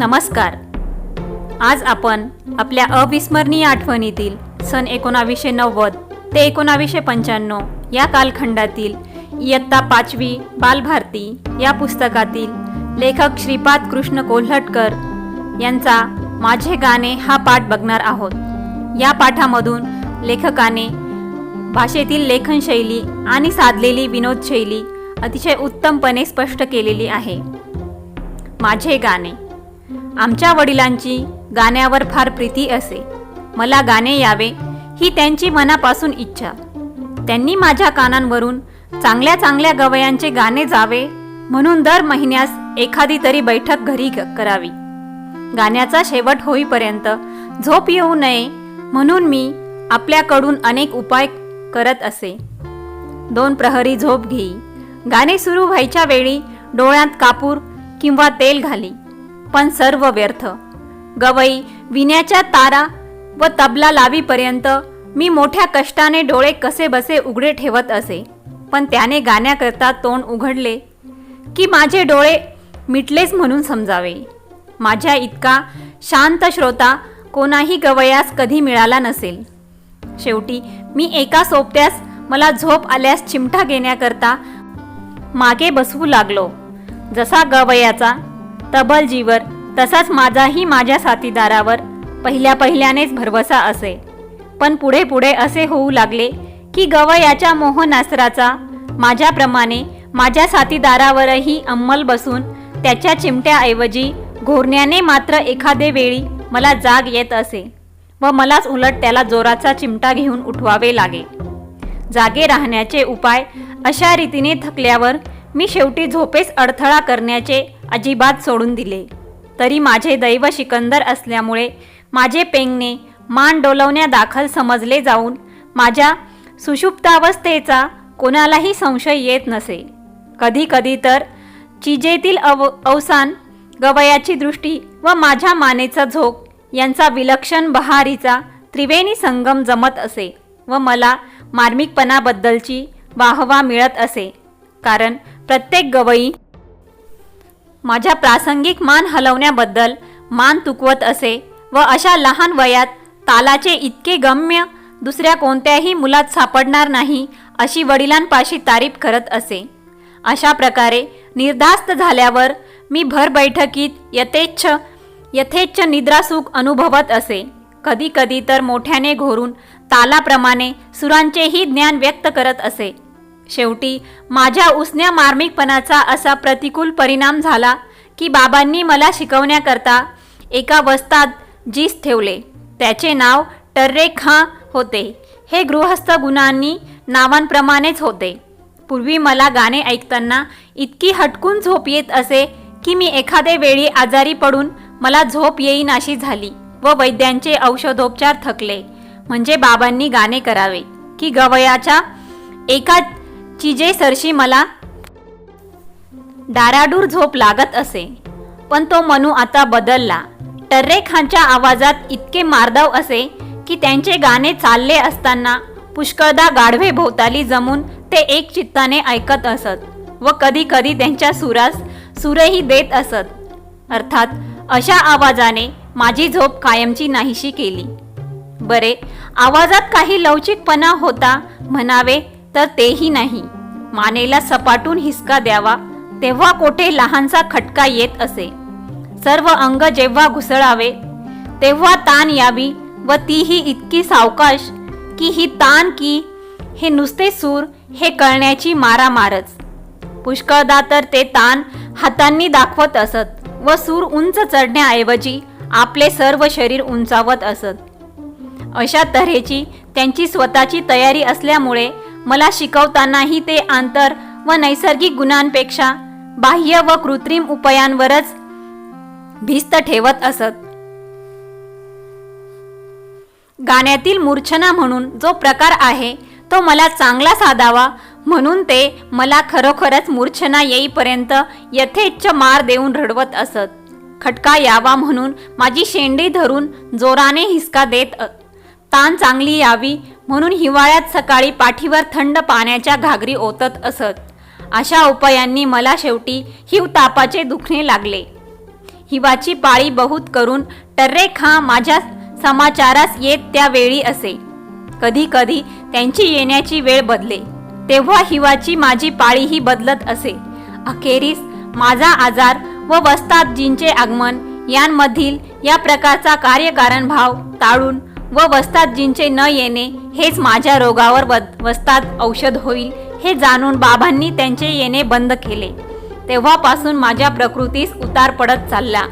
नमस्कार. आज आपण आपल्या अविस्मरणीय आठवणीतील सन एकोणावीसशे नव्वद ते एकोणावीसशे पंच्याण्णव या कालखंडातील इयत्ता पाचवी बालभारती या पुस्तकातील लेखक श्रीपाद कृष्ण कोल्हटकर यांचा माझे गाणे हा पाठ बघणार आहोत. या पाठामधून लेखकाने भाषेतील लेखनशैली आणि साधलेली विनोदशैली अतिशय उत्तमपणे स्पष्ट केलेली आहे. माझे गाणे. आमच्या वडिलांची गाण्यावर फार प्रीती असे. मला गाणे यावे ही त्यांची मनापासून इच्छा. त्यांनी माझ्या कानांवरून चांगल्या चांगल्या गवयांचे गाणे जावे म्हणून दर महिन्यास एखादी तरी बैठक घरी करावी. गाण्याचा शेवट होईपर्यंत झोप येऊ नये म्हणून मी आपल्याकडून अनेक उपाय करत असे. दोन प्रहरी झोप घेई. गाणे सुरू व्हायच्या वेळी डोळ्यात कापूर किंवा तेल घाली. पण सर्व व्यर्थ. गवई विण्याच्या तारा व तबला लावीपर्यंत मी मोठ्या कष्टाने डोळे कसे बसे उघडे ठेवत असे. पण त्याने गाण्याकरता तोंड उघडले की माझे डोळे मिटलेच म्हणून समजावे. माझ्या इतका शांत श्रोता कोणाही गवयास कधी मिळाला नसेल. शेवटी मी एका सोबत्यास मला झोप आल्यास चिमटा घेण्याकरता मागे बसवू लागलो. जसा गवयाचा तबलजीवर तसाच माझाही माझ्या साथीदारावर. पहिल्या पहिल्यानेच भरवसा असे. पण पुढे पुढे असे होऊ लागले की गवयाच्या मोहनास्त्राचा माझ्याप्रमाणे माझ्या साथीदारावरही अंमल बसून त्याच्या चिमट्याऐवजी घोरण्याने मात्र एखादे वेळी मला जाग येत असे व मलाच उलट त्याला जोराचा चिमटा घेऊन उठवावे लागे. जागे राहण्याचे उपाय अशा रीतीने थकल्यावर मी शेवटी झोपेस अडथळा करण्याचे अजिबात सोडून दिले. तरी माझे दैव शिकंदर असल्यामुळे माझे पेंगणे मान डोलवण्यादाखल समजले जाऊन माझ्या सुषुप्तावस्थेचा कोणालाही संशय येत नसे. कधी कधी तर चिजेतील अव अवसान गवयाची दृष्टी व माझ्या मानेचा झोक यांचा विलक्षण बहारीचा त्रिवेणी संगम जमत असे व मला मार्मिकपणाबद्दलची वाहवा मिळत असे. कारण प्रत्येक गवई माझ्या प्रासंगिक मान हलवण्याबद्दल मान तुकवत असे व अशा लहान वयात तालाचे इतके गम्य दुसऱ्या कोणत्याही मुलात सापडणार नाही अशी वडिलांपाशी तारीफ करत असे. अशा प्रकारे निर्धास्त झाल्यावर मी भर बैठकीत यथेच्छ यथेच्छ निद्रासुख अनुभवत असे. कधी कधी तर मोठ्याने घोरून तालाप्रमाणे सुरांचेही ज्ञान व्यक्त करत असे. शेवटी माझ्या उसण्या मार्मिकपणाचा असा प्रतिकूल परिणाम झाला की बाबांनी मला शिकवण्याकरता एका वस्तात जीस ठेवले. त्याचे नाव टर्रे खां होते. हे गृहस्थ गुणांनी नावांप्रमाणेच होते. पूर्वी मला गाणे ऐकताना इतकी हटकून झोप येत असे की मी एखादे वेळी आजारी पडून मला झोप येईनाशी झाली व वैद्यांचे औषधोपचार थकले. म्हणजे बाबांनी गाणे करावे की गवयाच्या एका चिजे सरशी मला. डाराडूर झोप लागत असे. पण तो मनू आता बदलला. टर्रे खानच्या आवाजात इतके मार्दव असे की त्यांचे गाणे चालले असताना पुष्कळदा गाढवे भोवताली जमून ते एक चित्ताने ऐकत असत व कधी कधी त्यांच्या सुरास सुरही देत असत. अर्थात अशा आवाजाने माझी झोप कायमची नाहीशी केली. बरे आवाजात काही लवचिकपणा होता म्हणावे तर तेही नाही. मानेला सपाटून हिसका द्यावा तेव्हा कोठे लहानसा खटका येत असे. सर्व अंग जेव्हा घुसळावे तेव्हा ताण यावी व तीही इतकी सावकाश की ही ताण की हे नुसते सूर हे कळण्याची मारामारच. पुष्कळदा तर ते ताण हातांनी दाखवत असत व सूर उंच चढण्याऐवजी आपले सर्व शरीर उंचावत असत. अशा तऱ्हेची त्यांची स्वतःची तयारी असल्यामुळे मला शिकवतानाही ते आंतर व नैसर्गिक गुणांपेक्षा बाह्य व कृत्रिम उपायांवरच भिस्त ठेवत असत. गाण्यातील मूर्छना म्हणून जो प्रकार आहे तो मला चांगला साधावा म्हणून ते मला खरोखरच मूर्छना येईपर्यंत यथेच्छ मार देऊन रडवत असत. खटका यावा म्हणून माझी शेंडी धरून जोराने हिसका देत ताण चांगली यावी म्हणून हिवाळ्यात सकाळी पाठीवर थंड पाण्याच्या घागरी ओतत असत. अशा उपायांनी मला शेवटी हिव तापाचे दुखणे लागले. हिवाची पाळी बहुत करून टर्रे खां माझ्या समाचारास येत त्यावेळी असे. कधी कधी त्यांची येण्याची वेळ बदले. तेव्हा हिवाची माझी पाळीही बदलत असे. अखेरीस माझा आजार व वस्तादजींचे आगमन यांमधील या प्रकारचा कार्यकारण भाव टाळून व वस्तादजींचे न येणे हेच माझ्या रोगावर व वस्ताद औषध होईल हे जाणून बाबांनी त्यांचे येणे बंद केले. तेव्हापासून माझ्या प्रकृतीस उतार पडत चालला.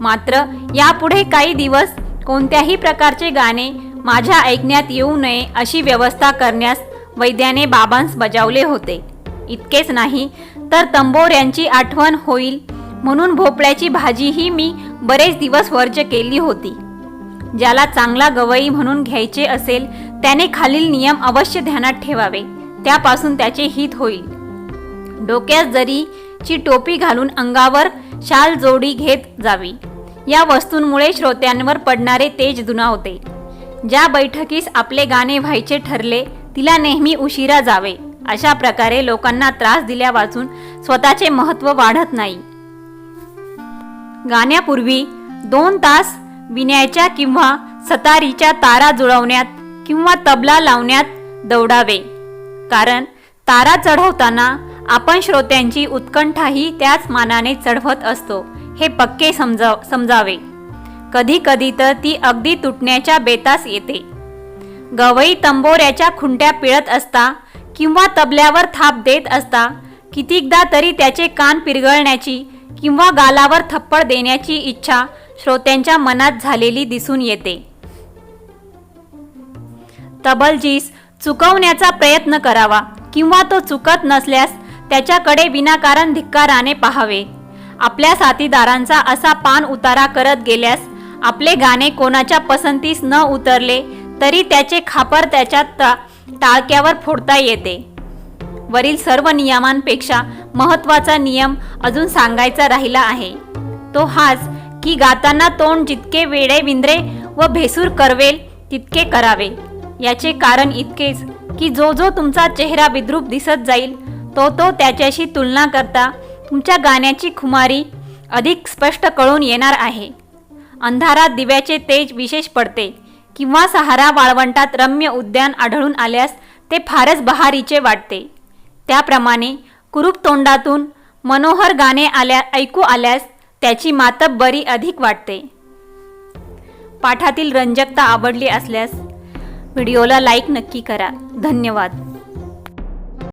मात्र यापुढे काही दिवस कोणत्याही प्रकारचे गाणे माझ्या ऐकण्यात येऊ नये अशी व्यवस्था करण्यास वैद्याने बाबांस बजावले होते. इतकेच नाही तर तंबोऱ्यांची आठवण होईल म्हणून भोपळ्याची भाजीही मी बरेच दिवस वर्ज केली होती. ज्याला चांगला गवई म्हणून घ्यायचे असेल त्याने खालील नियम अवश्य ध्यानात ठेवावे. त्यापासून त्याचे हित होईल. डोक्यात जरीची टोपी घालून अंगावर शाल जोडी घेत जावी. या वस्तूंमुळे श्रोत्यांवर पडणारे तेज दुनावते ज्या बैठकीस आपले गाणे व्हायचे ठरले तिला नेहमी उशिरा जावे. अशा प्रकारे लोकांना त्रास दिल्या वाचून स्वतःचे महत्त्व वाढत नाही. गाण्यापूर्वी दोन तास विण्याच्या किंवा सतारीच्या तारा जुळवण्यात किंवा तबला लावण्यात दौडावे. कारण तारा चढवताना आपण श्रोत्यांची उत्कंठाही त्याच मानाने चढवत असतो हे पक्के समजाव समजावे. कधी कधी तर ती अगदी तुटण्याच्या बेतास येते. गवई तंबोऱ्याच्या खुंट्या पिळत असता किंवा तबल्यावर थाप देत असता कितीकदा तरी त्याचे कान पिरगळण्याची किंवा गालावर थप्पड देण्याची इच्छा श्रोत्यांच्या मनात झालेली दिसून येते. तबलजीस चुकवण्याचा प्रयत्न करावा किंवा तो चुकत नसल्यास त्याच्याकडे विनाकारण धिक्काराने पाहावे. आपल्या साथीदारांचा असा पान उतारा करत गेल्यास आपले गाणे कोणाच्या पसंतीस न उतरले तरी त्याचे खापर त्याच्या ता टाळक्यावर फोडता येते. वरील सर्व नियमांपेक्षा महत्त्वाचा नियम अजून सांगायचा राहिला आहे. तो हाच की गाताना तोंड जितके वेडे विंद्रे व भेसूर करवेल तितके करावे. याचे कारण इतकेच की जो जो तुमचा चेहरा विद्रूप दिसत जाईल तो तो त्याच्याशी तुलना करता तुमच्या गाण्याची खुमारी अधिक स्पष्ट कळून येणार आहे. अंधारात दिव्याचे तेज विशेष पडते किंवा सहारा वाळवंटात रम्य उद्यान आढळून आल्यास ते फारच बहारीचे वाटते. त्याप्रमाणे कुरूप तोंडातून मनोहर गाणे आल्या ऐकू आल्यास त्याची मातब बरी अधिक वाटते. पाठातील रंजकता आवडली असल्यास व्हिडिओला लाईक नक्की करा. धन्यवाद.